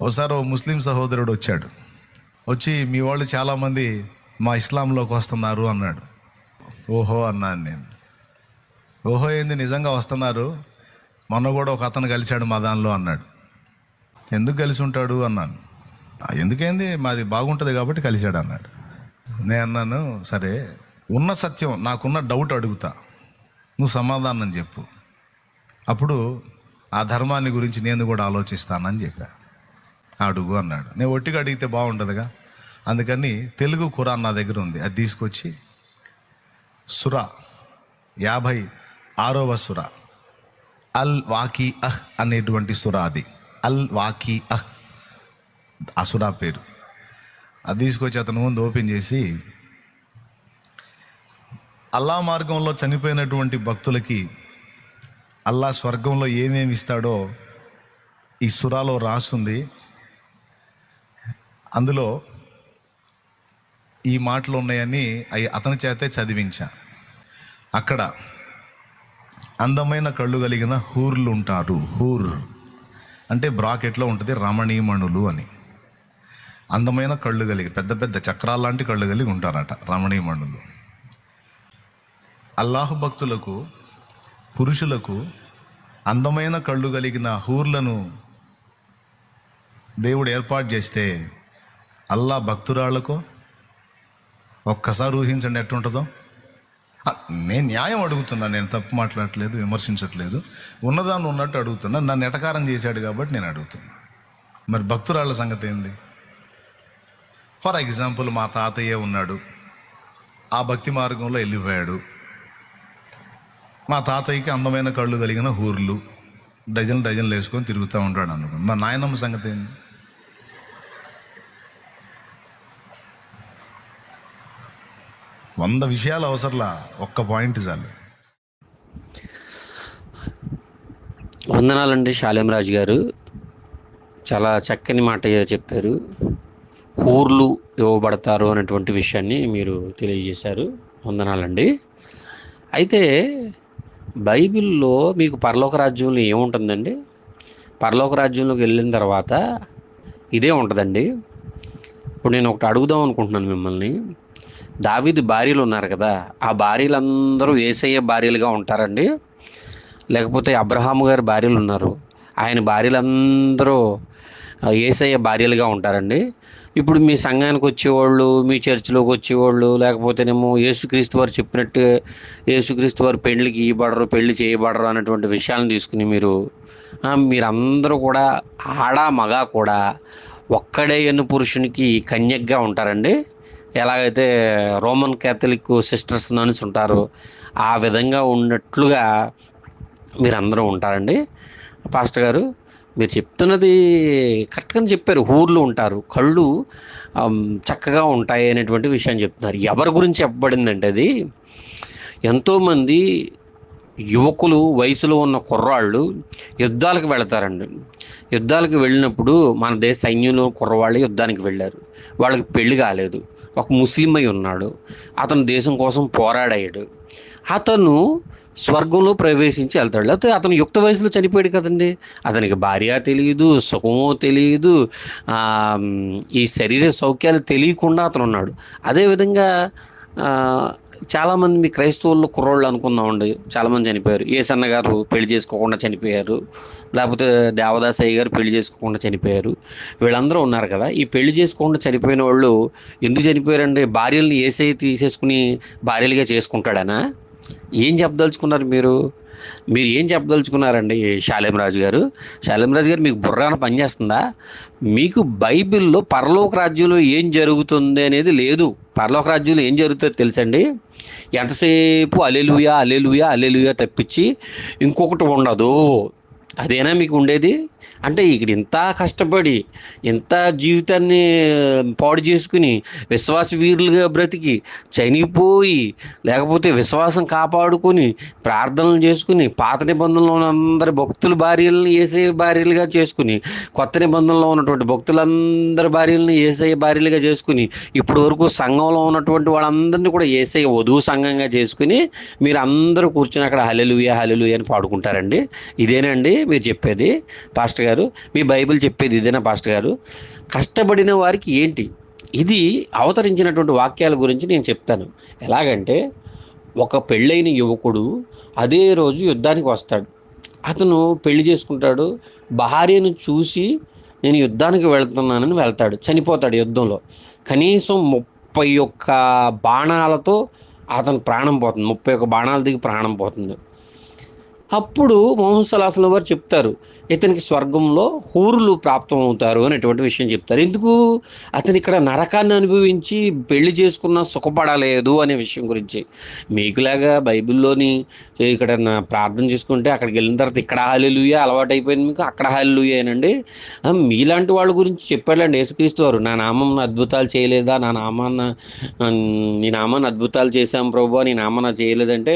ఒకసారి ఓ ముస్లిం సహోదరుడు వచ్చాడు. వచ్చి మీ వాళ్ళు చాలామంది మా ఇస్లాంలోకి వస్తున్నారు అన్నాడు. ఓహో అన్నాను నేను. ఓహో ఏంది నిజంగా వస్తున్నారు? మొన్న కూడా ఒక అతను కలిశాడు మా దానిలో అన్నాడు. ఎందుకు కలిసి ఉంటాడు అన్నాను. ఎందుకేంది? మాది బాగుంటుంది కాబట్టి కలిశాడు అన్నాడు. నేను అన్నాను సరే ఉన్న సత్యం నాకున్న డౌట్ అడుగుతా. నువ్వు సమాధానం చెప్పు. అప్పుడు ఆ ధర్మాన్ని గురించి నేను కూడా ఆలోచిస్తానని చెప్పాను అడుగు అన్నాడు. నేను ఒట్టిగా అడిగితే బాగుంటుందిగా అందుకని తెలుగు ఖురాన్ నా దగ్గర ఉంది. అది తీసుకొచ్చి సుర యాభై ఆరవ సుర. అల్ వాకీ అహ్ అనేటువంటి సుర అది. అల్ వాకీ అహ్. ఆ సురా పేరు. అది తీసుకొచ్చి అతను ముందు ఓపెన్ చేసి అల్లా మార్గంలో చనిపోయినటువంటి భక్తులకి అల్లా స్వర్గంలో ఏమేమి ఇస్తాడో ఈ సురాలో రాసుంది. అందులో ఈ మాటలు ఉన్నాయని అవి అతని చేతే చదివించా. అక్కడ అందమైన కళ్ళు కలిగిన హూర్లు ఉంటారు. హూర్ అంటే బ్రాకెట్లో ఉంటుంది రమణీమణులు అని. అందమైన కళ్ళు కలిగి పెద్ద పెద్ద చక్రాల లాంటి కళ్ళు కలిగి ఉంటారట రమణీమణులు. అల్లాహు భక్తులకు పురుషులకు అందమైన కళ్ళు కలిగిన హూర్లను దేవుడు ఏర్పాటు చేస్తే అల్లా భక్తురాళ్ళకు ఒక్కసారి ఊహించండి ఎట్టుంటుందో. నేను న్యాయం అడుగుతున్నా నేను తప్పు మాట్లాడట్లేదు విమర్శించట్లేదు. ఉన్నదాన్ని ఉన్నట్టు అడుగుతున్నా నన్ను ఎటకారం చేశాడు కాబట్టి నేను అడుగుతున్నా. మరి భక్తురాళ్ళ సంగతి ఏంది? ఫర్ ఎగ్జాంపుల్ మా తాతయ్య ఉన్నాడు. ఆ భక్తి మార్గంలో వెళ్ళిపోయాడు. మా తాతయ్యకి అందమైన కళ్ళు కలిగిన హూర్లు డజన్ డజన్లు వేసుకొని తిరుగుతూ ఉంటాడు అనుకో మా నాయనమ్మ సంగతి ఏంది? వంద విషయాలు అవసరంలా ఒక్క పాయింట్ చాలు. వందనాలండి శాలేమరాజు గారు. చాలా చక్కని మాట చెప్పారు. ఊర్లు ఇవ్వబడతారు అనేటువంటి విషయాన్ని మీరు తెలియజేశారు. వందనాలండి. అయితే బైబిల్లో మీకు పరలోక రాజ్యంలో ఏముంటుందండి? పరలోక రాజ్యంలోకి వెళ్ళిన తర్వాత ఇదే ఉంటుందండి. ఇప్పుడు నేను ఒకటి అడుగుదాం అనుకుంటున్నాను మిమ్మల్ని. దావిది భార్యలు ఉన్నారు కదా ఆ భార్యలందరూ ఏసయ్య భార్యలుగా ఉంటారండి. లేకపోతే అబ్రహాము గారి భార్యలు ఉన్నారు. ఆయన భార్యలందరూ ఏసయ్య భార్యలుగా ఉంటారండి. ఇప్పుడు మీ సంఘానికి వచ్చేవాళ్ళు మీ చర్చిలోకి వచ్చేవాళ్ళు లేకపోతేనేమో యేసుక్రీస్తు వారు చెప్పినట్టు యేసుక్రీస్తు వారు పెళ్ళికి ఇవ్వబడరు పెళ్ళి చేయబడరు అనేటువంటి విషయాలను తీసుకుని మీరు మీరందరూ కూడా ఆడ మగ కూడా ఒక్కడే ఎన్ను పురుషునికి కన్యగ్గా ఉంటారండి. ఎలాగైతే రోమన్ క్యాథలిక్ సిస్టర్స్ నన్స్ ఉంటారు ఆ విధంగా ఉన్నట్లుగా మీరందరూ ఉంటారండి. పాస్టర్ గారు మీరు చెప్తున్నది కరెక్ట్గానే చెప్పారు. ఊర్లు ఉంటారు కళ్ళు చక్కగా ఉంటాయి అనేటువంటి విషయం చెప్తున్నారు. ఎవరి గురించి చెప్పబడిందంటే అది? ఎంతోమంది యువకులు వయసులో ఉన్న కుర్రాళ్ళు యుద్ధాలకు వెళతారండి. యుద్ధాలకు వెళ్ళినప్పుడు మన దేశ సైన్యంలో కుర్రవాళ్ళు యుద్ధానికి వెళ్ళారు. వాళ్ళకి పెళ్ళి కాలేదు. ఒక ముస్లిం అయి ఉన్నాడు. అతను దేశం కోసం పోరాడాడు. అతను స్వర్గంలో ప్రవేశించి వెళ్తాడు. లేకపోతే అతను యుక్త వయసులో చనిపోయాడు కదండి. అతనికి భార్య తెలియదు సుఖము తెలియదు ఈ శరీర సౌఖ్యాలు తెలియకుండా అతను ఉన్నాడు. అదేవిధంగా చాలామంది మీ క్రైస్తవుల్లో కుర్రోళ్ళు అనుకుందామండి. చాలామంది చనిపోయారు. ఏసన్న గారు పెళ్ళి చేసుకోకుండా చనిపోయారు. లేకపోతే దేవదాస్ అయ్య గారు పెళ్ళి చేసుకోకుండా చనిపోయారు. వీళ్ళందరూ ఉన్నారు కదా. ఈ పెళ్ళి చేసుకోకుండా చనిపోయిన వాళ్ళు ఎందుకు చనిపోయారండి? భార్యల్ని ఏసై తీసేసుకుని భార్యలుగా చేసుకుంటాడనా? ఏం చెప్పదలుచుకున్నారు మీరు? మీరు ఏం చెప్పదలుచుకున్నారండి శాలేమరాజు గారు? శాలేమరాజు గారు మీకు బుర్రాన పనిచేస్తుందా మీకు బైబిల్లో పరలోక రాజ్యంలో ఏం జరుగుతుంది అనేది లేదు. పరలోక రాజ్యంలో ఏం జరుగుతుందో తెలుసండి? ఎంతసేపు అలెలుయా అలెలుయా అలెలుయా తప్పించి ఇంకొకటి ఉండదు. అదేనా మీకు ఉండేది? అంటే ఇక్కడ ఇంత కష్టపడి ఇంత జీవితాన్ని పాడు చేసుకుని విశ్వాస వీరులుగా బ్రతికి చనిపోయి లేకపోతే విశ్వాసం కాపాడుకొని ప్రార్థనలు చేసుకుని పాత నిబంధనలో ఉన్న అందరి భక్తుల భార్యలను ఏసే భార్యలుగా చేసుకుని కొత్త నిబంధనలో ఉన్నటువంటి భక్తులందరి భార్యలను ఏసఐ భార్యలుగా చేసుకుని ఇప్పటి వరకు సంఘంలో ఉన్నటువంటి వాళ్ళందరినీ కూడా ఏసఐ వధువు సంఘంగా చేసుకుని మీరు అందరూ కూర్చుని అక్కడ హలెలుయ హలెలుయ అని పాడుకుంటారండి. ఇదేనండి మీరు చెప్పేది పాస్టర్ గారు? మీ బైబిల్ చెప్పేది ఇదేనా పాస్టర్ గారు? కష్టపడిన వారికి ఏంటి? ఇది అవతరించినటువంటి వాక్యాల గురించి నేను చెప్తాను. ఎలాగంటే ఒక పెళ్ళైన యువకుడు అదే రోజు యుద్ధానికి వస్తాడు. అతను పెళ్ళి చేసుకుంటాడు. భార్యను చూసి నేను యుద్ధానికి వెళ్తున్నానని వెళ్తాడు. చనిపోతాడు యుద్ధంలో. కనీసం ముప్పై ఒక్క బాణాలతో అతను ప్రాణం పోతుంది. ముప్పై ఒక్క బాణాల దిగి ప్రాణం పోతుంది. అప్పుడు మొహమ్మద్ సలాహం వారు చెప్తారు ఇతనికి స్వర్గంలో హూరులు ప్రాప్తం అవుతారు అనేటువంటి విషయం చెప్తారు. ఎందుకు? అతను ఇక్కడ నరకాన్ని అనుభవించి పెళ్ళి చేసుకున్న సుఖపడలేదు అనే విషయం గురించి. మీకులాగా బైబిల్లోని ఇక్కడ నా ప్రార్థన చేసుకుంటే అక్కడికి వెళ్ళిన తర్వాత ఇక్కడ హాలిలుయ అలవాటు అయిపోయింది మీకు అక్కడ హాలిలుయేనండి మీలాంటి వాళ్ళ గురించి చెప్పాడండి యేసుక్రీస్తు వారు. నా నామం అద్భుతాలు చేయలేదా? నా నామాన్న నీ నామాన్ని అద్భుతాలు చేశాం ప్రభు నీ నామాన చేయలేదంటే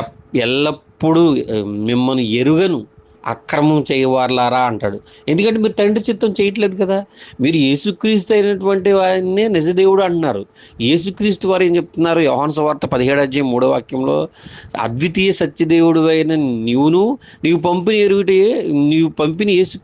ఎప్ ఎల్లప్పుడూ మిమ్మల్ని ఎరుగను. అక్రమం చేయవారులారా అంటాడు. ఎందుకంటే మీరు తండ్రి చిత్తం చేయట్లేదు కదా. మీరు యేసుక్రీస్తు అయినటువంటి వారినే నిజదేవుడు అంటున్నారు. యేసుక్రీస్తు వారు ఏం చెప్తున్నారు? యోహన్ సువార్త పదిహేడు అధ్యాయం మూడో వాక్యంలో అద్వితీయ సత్యదేవుడు అయిన నీవును నీవు పంపిన ఎరుగుటే నీవు పంపిన యేసు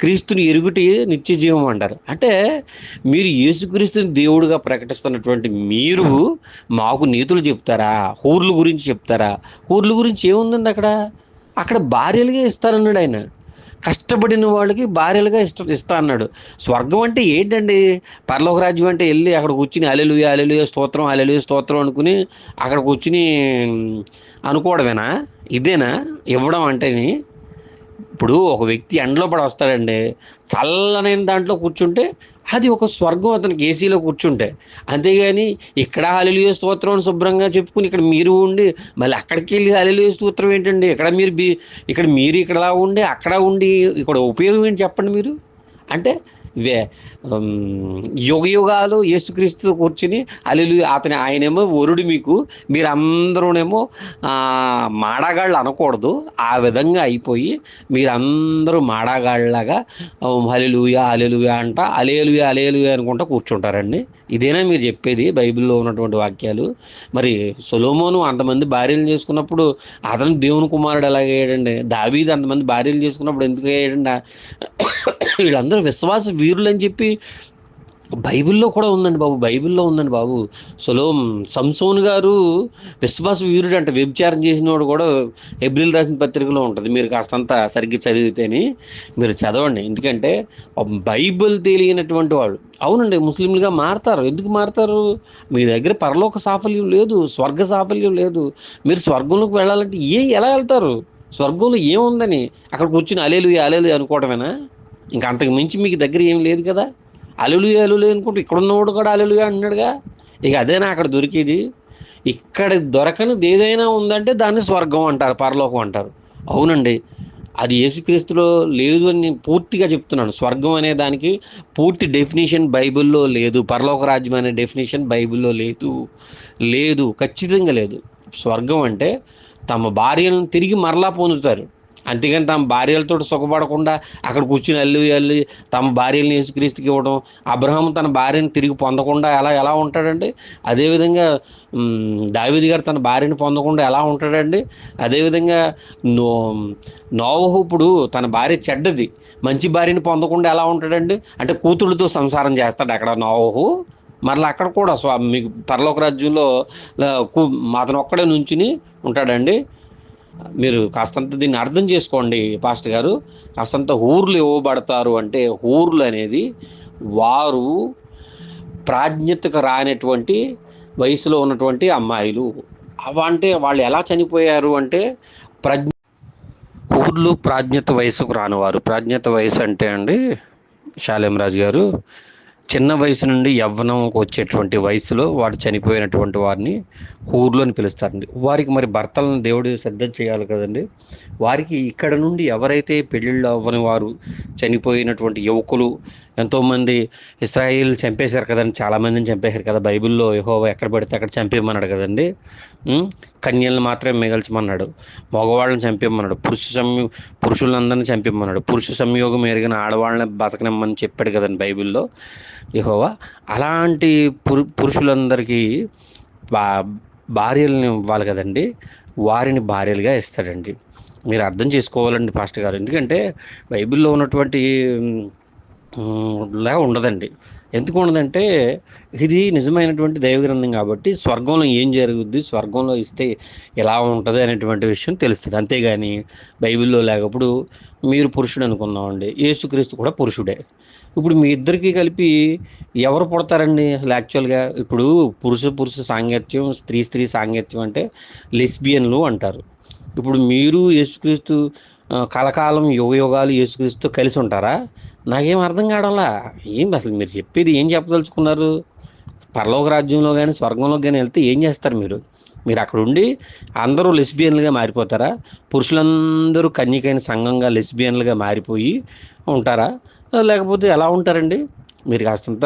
క్రీస్తుని ఎరుగుటే నిత్య జీవం అంటారు. అంటే మీరు యేసుక్రీస్తుని దేవుడుగా ప్రకటిస్తున్నటువంటి మీరు మాకు నీతులు చెప్తారా? హూర్ల గురించి చెప్తారా? హూర్ల గురించి ఏముందండి అక్కడ? అక్కడ భార్యలుగా ఇస్తానన్నాడు ఆయన. కష్టపడిన వాళ్ళకి భార్యలుగా ఇష్ట ఇస్తా అన్నాడు స్వర్గం అంటే ఏంటండి? పరలోక రాజ్యం అంటే వెళ్ళి అక్కడ కూర్చుని అలెలుయ అలెలుయ స్తోత్రం అలెలుయ స్తోత్రం అనుకుని అక్కడ కూర్చుని అనుకోవడమేనా? ఇదేనా? ఇవ్వడం అంటేని ఇప్పుడు ఒక వ్యక్తి ఎండలో పడి వస్తాడండి చల్లనైన దాంట్లో కూర్చుంటే అది ఒక స్వర్గం అతనికి ఏసీలో కూర్చుంటే. అంతేగాని ఇక్కడ హలిలియ స్తోత్రం అని శుభ్రంగా చెప్పుకుని ఇక్కడ మీరు ఉండి మళ్ళీ అక్కడికి వెళ్ళి హలిలియ స్తోత్రం ఏంటండి? ఇక్కడ మీరు బి ఇక్కడ మీరు ఇక్కడలా ఉండి అక్కడ ఉండి ఇక్కడ ఉపయోగం ఏంటి చెప్పండి మీరు? అంటే యుగ యుగాలు యేసుక్రీస్తు కూర్చుని అల్లు అతని ఆయనేమో వరుడు మీకు మీరందరూనేమో మాడాగాళ్ళు మాడగాళ్ళు అనకూడదు. ఆ విధంగా అయిపోయి మీరందరూ మాడాగాళ్ళలాగా హలెలుయా అలెలుయ అంట అలేలుయా అలేలుయా అనుకుంటా కూర్చుంటారండి. ఇదేనా మీరు చెప్పేది బైబిల్లో ఉన్నటువంటి వాక్యాలు? మరి సొలోమోను అంతమంది భార్యలు చేసుకున్నప్పుడు అతను దేవుని కుమారుడు ఎలాగయ్యాడండి దావీది అంతమంది భార్యలు చేసుకున్నప్పుడు ఎందుకు అయ్యాడండి? వీళ్ళందరూ విశ్వాస వీరులు అని చెప్పి బైబిల్లో కూడా ఉందండి బాబు బైబిల్లో ఉందండి బాబు. సొలోం సంసోన్ గారు విశ్వాస వీరుడు అంటే వ్యభిచారం చేసినవాడు కూడా ఏప్రిల్ రాసిన పత్రికలో ఉంటుంది. మీరు కాస్తంత సరిగ్గా చదివితేని మీరు చదవండి. ఎందుకంటే బైబిల్ తెలియనటువంటి వాడు. అవునండి ముస్లింలుగా మారతారు. ఎందుకు మారతారు? మీ దగ్గర పరలోక సాఫల్యం లేదు స్వర్గ సాఫల్యం లేదు. మీరు స్వర్గంలోకి వెళ్ళాలంటే ఏ ఎలా వెళ్తారు? స్వర్గంలో ఏముందని? అక్కడ కూర్చుని అలేలు అలేలు అనుకోవటమేనా ఇంకా అంతకు మించి మీకు దగ్గర ఏం లేదు కదా? అలులు అలులు అనుకుంటూ ఇక్కడ ఉన్నవాడు కూడా అలులుగా అంటున్నాడుగా. ఇక అదేనా అక్కడ దొరికేది. ఇక్కడ దొరకనిది ఏదైనా ఉందంటే దాన్ని స్వర్గం అంటారు పరలోకం అంటారు. అవునండి. అది యేసుక్రీస్తులో లేదు అని నేను పూర్తిగా చెప్తున్నాను. స్వర్గం అనే దానికి పూర్తి డెఫినేషన్ బైబిల్లో లేదు. పరలోక రాజ్యం అనే డెఫినేషన్ బైబిల్లో లేదు. లేదు. ఖచ్చితంగా లేదు. స్వర్గం అంటే తమ భార్యలను తిరిగి మరలా పొందుతారు. అంతేగాని తమ భార్యలతో సుఖపడకుండా అక్కడ కూర్చుని అల్లి అల్లి తమ భార్యలను యేసుక్రీస్తుకి ఇవ్వడం అబ్రహాం తన భార్యను తిరిగి పొందకుండా ఎలా ఎలా ఉంటాడండి? అదేవిధంగా దావేది గారు తన భార్యను పొందకుండా ఎలా ఉంటాడండి? అదేవిధంగా నో నోవహు ఇప్పుడు తన భార్య చెడ్డది మంచి భార్యను పొందకుండా ఎలా ఉంటాడండి? అంటే కూతుళ్ళతో సంసారం చేస్తాడు అక్కడ నోవహు. మరలా అక్కడ కూడా స్వా మీకు పరలోక రాజ్యంలో అతను ఒక్కడే నుంచుని ఉంటాడండి. మీరు కాస్తంత దీన్ని అర్థం చేసుకోండి పాస్టర్ గారు. కాస్తంత ఊర్లు ఇవ్వబడతారు అంటే ఊర్లు అనేది వారు ప్రాజ్ఞతకు రానటువంటి వయసులో ఉన్నటువంటి అమ్మాయిలు. అంటే వాళ్ళు ఎలా చనిపోయారు అంటే ప్రజ్ఞ ఊర్లు ప్రాజ్ఞత వయసుకు రానివారు. ప్రాజ్ఞత వయసు అంటే అండి శాలేమరాజు గారు చిన్న వయసు నుండి యవ్వనంకి వచ్చేటువంటి వయసులో వాడు చనిపోయినటువంటి వారిని ఊర్లో అని పిలుస్తారండి. వారికి మరి భర్తలను దేవుడు శ్రద్ధ చేయాలి కదండి. వారికి ఇక్కడ నుండి ఎవరైతే పెళ్ళిళ్ళు అవ్వని వారు చనిపోయినటువంటి యువకులు ఎంతోమంది ఇస్రాయిల్ చంపేశారు కదండి చాలామందిని చంపేశారు కదా. బైబిల్లో యెహోవా ఎక్కడ పడితే అక్కడ చంపేయమన్నాడు కదండి. కన్యల్ని మాత్రమే మిగల్చమన్నాడు. మగవాళ్ళని చంపేయమన్నాడు. పురుష సంయో పురుషులందరినీ చంపేయమన్నాడు. పురుష సంయోగం ఎరిగిన ఆడవాళ్ళని బతకనిమ్మని చెప్పాడు కదండి బైబిల్లో యెహోవా. అలాంటి పురు పురుషులందరికీ బా భార్యలను ఇవ్వాలి కదండి. వారిని భార్యలుగా ఇస్తాడండి. మీరు అర్థం చేసుకోవాలండి పాస్టర్ గారు. ఎందుకంటే బైబిల్లో ఉన్నటువంటి లా ఉండదండి. ఎందుకు ఉండదంటే ఇది నిజమైనటువంటి దైవ గ్రంథం కాబట్టి స్వర్గంలో ఏం జరుగుద్ది స్వర్గంలో ఇస్తే ఎలా ఉంటుంది అనేటువంటి విషయం తెలుస్తుంది. అంతేగాని బైబిల్లో లేకప్పుడు మీరు పురుషుడు అనుకుందామండి. యేసుక్రీస్తు కూడా పురుషుడే. ఇప్పుడు మీ ఇద్దరికి కలిపి ఎవరు పుడతారండి? అసలు యాక్చువల్గా ఇప్పుడు పురుష పురుష సాంగత్యం స్త్రీ స్త్రీ సాంగత్యం అంటే లెస్బియన్లు అంటారు. ఇప్పుడు మీరు యేసుక్రీస్తు కలకాలం యుగ యుగాలు యేసుక్రీస్తు కలిసి ఉంటారా? నాకేం అర్థం కావడంలా. ఏం అసలు మీరు చెప్పేది ఏం చెప్పదలుచుకున్నారు? పరలోక రాజ్యంలో కానీ స్వర్గంలో కానీ వెళ్తే ఏం చేస్తారు మీరు? మీరు అక్కడ ఉండి అందరూ లెస్బియన్లుగా మారిపోతారా? పురుషులందరూ కన్యకైన సంఘంగా లెస్బియన్లుగా మారిపోయి ఉంటారా? లేకపోతే ఎలా ఉంటారండి? మీరు కాస్తంత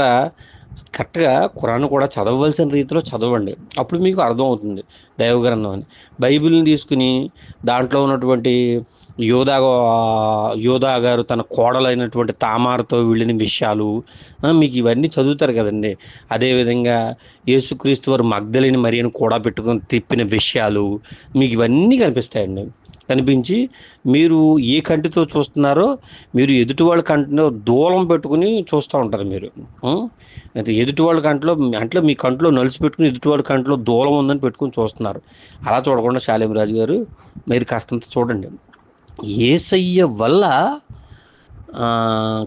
కరెక్ట్గా ఖురాన్ కూడా చదవవలసిన రీతిలో చదవండి. అప్పుడు మీకు అర్థమవుతుంది దైవగ్రంథం అని. బైబిల్ని తీసుకుని దాంట్లో ఉన్నటువంటి యోధా యోధా గారు తన కోడలైనటువంటి తామారతో వెళ్ళిన విషయాలు మీకు ఇవన్నీ చదువుతారు కదండి. అదేవిధంగా యేసుక్రీస్తు వారు మగ్ధలేని మరియను కూడా పెట్టుకొని తిప్పిన విషయాలు మీకు ఇవన్నీ కనిపిస్తాయండి. కనిపించి మీరు ఏ కంటితో చూస్తున్నారో మీరు ఎదుటి వాళ్ళ కంటిలో దూలం పెట్టుకుని చూస్తూ ఉంటారు మీరు. అయితే ఎదుటి వాళ్ళ కంటిలో అంటే మీ కంట్లో నలిసి పెట్టుకుని ఎదుటి వాళ్ళ కంట్లో దూలం ఉందని పెట్టుకుని చూస్తున్నారు. అలా చూడకుండా శాలిమరాజు గారు మీరు కాస్తంత చూడండి. ఏసయ్య వల్ల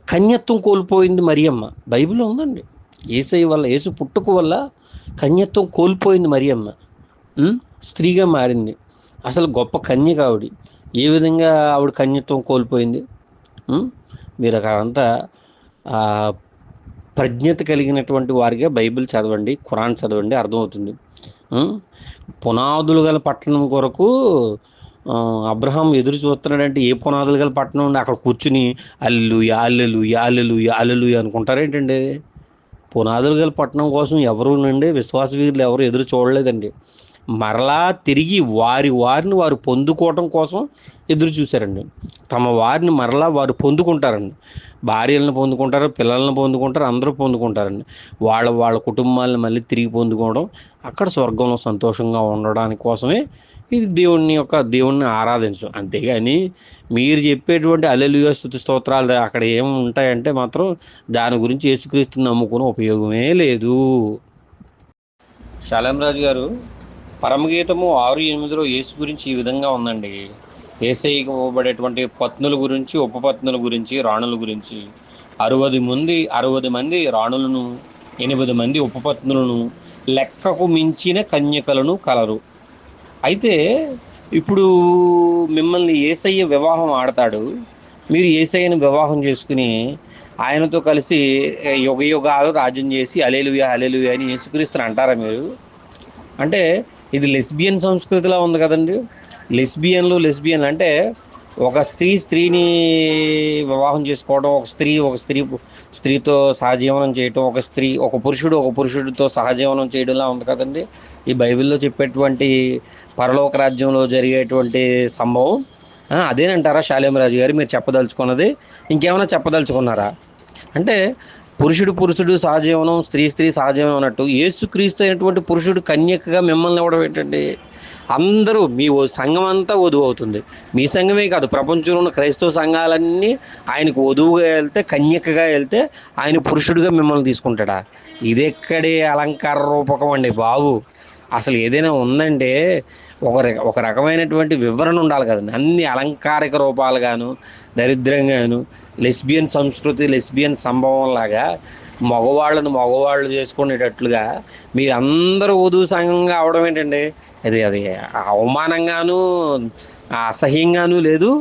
కన్యత్వం కోల్పోయింది మరియమ్మ. బైబిల్ ఉందండి. ఏసై వల్ల ఏసు పుట్టుకు వల్ల కన్యత్వం కోల్పోయింది మరియమ్మ. స్త్రీగా మారింది. అసలు గొప్ప కన్యక ఆవిడ ఏ విధంగా ఆవిడ కన్యత్వం కోల్పోయింది? మీరు అక్కడంతా ప్రజ్ఞత కలిగినటువంటి వారిగా బైబిల్ చదవండి ఖురాన్ చదవండి అర్థమవుతుంది. పునాదులు గల పట్టణం కొరకు అబ్రహం అబ్రహాం ఎదురు చూస్తున్నాడంటే ఏ పునాదులు గల పట్టణం ఉండి? అక్కడ కూర్చుని అల్లు యాలెలు యాలెలు యాలలు అనుకుంటారేంటండి పునాదులు గల పట్టణం కోసం ఎవరు నుండి విశ్వాస వీరులు ఎవరు ఎదురు చూడలేదండి. మరలా తిరిగి వారి వారిని వారు పొందుకోవటం కోసం ఎదురు చూశారండి. తమ వారిని మరలా వారు పొందుకుంటారండి. భార్యలను పొందుకుంటారు పిల్లలను పొందుకుంటారు అందరూ పొందుకుంటారండి. వాళ్ళ వాళ్ళ కుటుంబాలను మళ్ళీ తిరిగి పొందుకోవడం అక్కడ స్వర్గంలో సంతోషంగా ఉండడానికి కోసమే ఇది దేవుని యొక్క దేవుణ్ణి ఆరాధించడం. అంతేగాని మీరు చెప్పేటువంటి అల్లెలుగా స్థుతి స్తోత్రాలు అక్కడ ఏం ఉంటాయంటే మాత్రం దాని గురించి యేసుక్రీస్తుని నమ్ముకునే ఉపయోగమే లేదు. శాలంరాజు గారు పరమగీతము ఆరు ఎనిమిదిలో యేసు గురించి ఈ విధంగా ఉందండి. ఏసైకి ఇవ్వబడేటువంటి పత్నుల గురించి ఉపపత్నుల గురించి రాణుల గురించి. అరవది మంది అరవది మంది రాణులను ఎనిమిది మంది ఉపపత్నులను లెక్కకు మించిన కన్యకలను కలరు. అయితే ఇప్పుడు మిమ్మల్ని ఏసయ్య వివాహం ఆడతాడు. మీరు ఏసయ్యను వివాహం చేసుకుని ఆయనతో కలిసి యుగ యుగాలు రాజ్యం చేసి అలేలుయా అలేలుయా అని యేసుక్రీస్తుని అంటారా మీరు? అంటే ఇది లెస్బియన్ సంస్కృతిలా ఉంది కదండి. లెస్బియన్లు లెస్బియన్ అంటే ఒక స్త్రీ స్త్రీని వివాహం చేసుకోవడం ఒక స్త్రీ ఒక స్త్రీ స్త్రీతో సహజీవనం చేయటం ఒక స్త్రీ ఒక పురుషుడు ఒక పురుషుడితో సహజీవనం చేయడంలా ఉంది కదండి. ఈ బైబిల్లో చెప్పేటువంటి పరలోక రాజ్యంలో జరిగేటువంటి సంభవం అదేనంటారా శాలేమరాజు గారు? మీరు చెప్పదలుచుకున్నది. ఇంకేమైనా చెప్పదలుచుకున్నారా? అంటే పురుషుడు పురుషుడు సహజీవనం స్త్రీ స్త్రీ సహజీవనం అన్నట్టు యేసుక్రీస్తు అయినటువంటి పురుషుడు కన్యకగా మిమ్మల్ని ఇవ్వడం ఏంటండి అందరూ మీ సంఘం అంతా వధువు అవుతుంది. మీ సంఘమే కాదు ప్రపంచంలో ఉన్న క్రైస్తవ సంఘాలన్నీ ఆయనకు వధువుగా వెళ్తే కన్యకగా వెళ్తే ఆయన పురుషుడిగా మిమ్మల్ని తీసుకుంటాడా? ఇదెక్కడే అలంకార రూపకం అండి బాబు. అసలు ఏదైనా ఉందంటే ఒక ఒక రకమైనటువంటి వివరణ ఉండాలి కదండి. అన్ని అలంకారిక రూపాలుగాను దరిద్రంగాను లెస్బియన్ సంస్కృతి లెస్బియన్ సంభవం లాగా మగవాళ్ళను మగవాళ్ళు చేసుకునేటట్లుగా మీరు అందరూ వధువు సంఘంగా అవడం ఏంటండి? అది అది అవమానంగాను అసహ్యంగాను లేదు.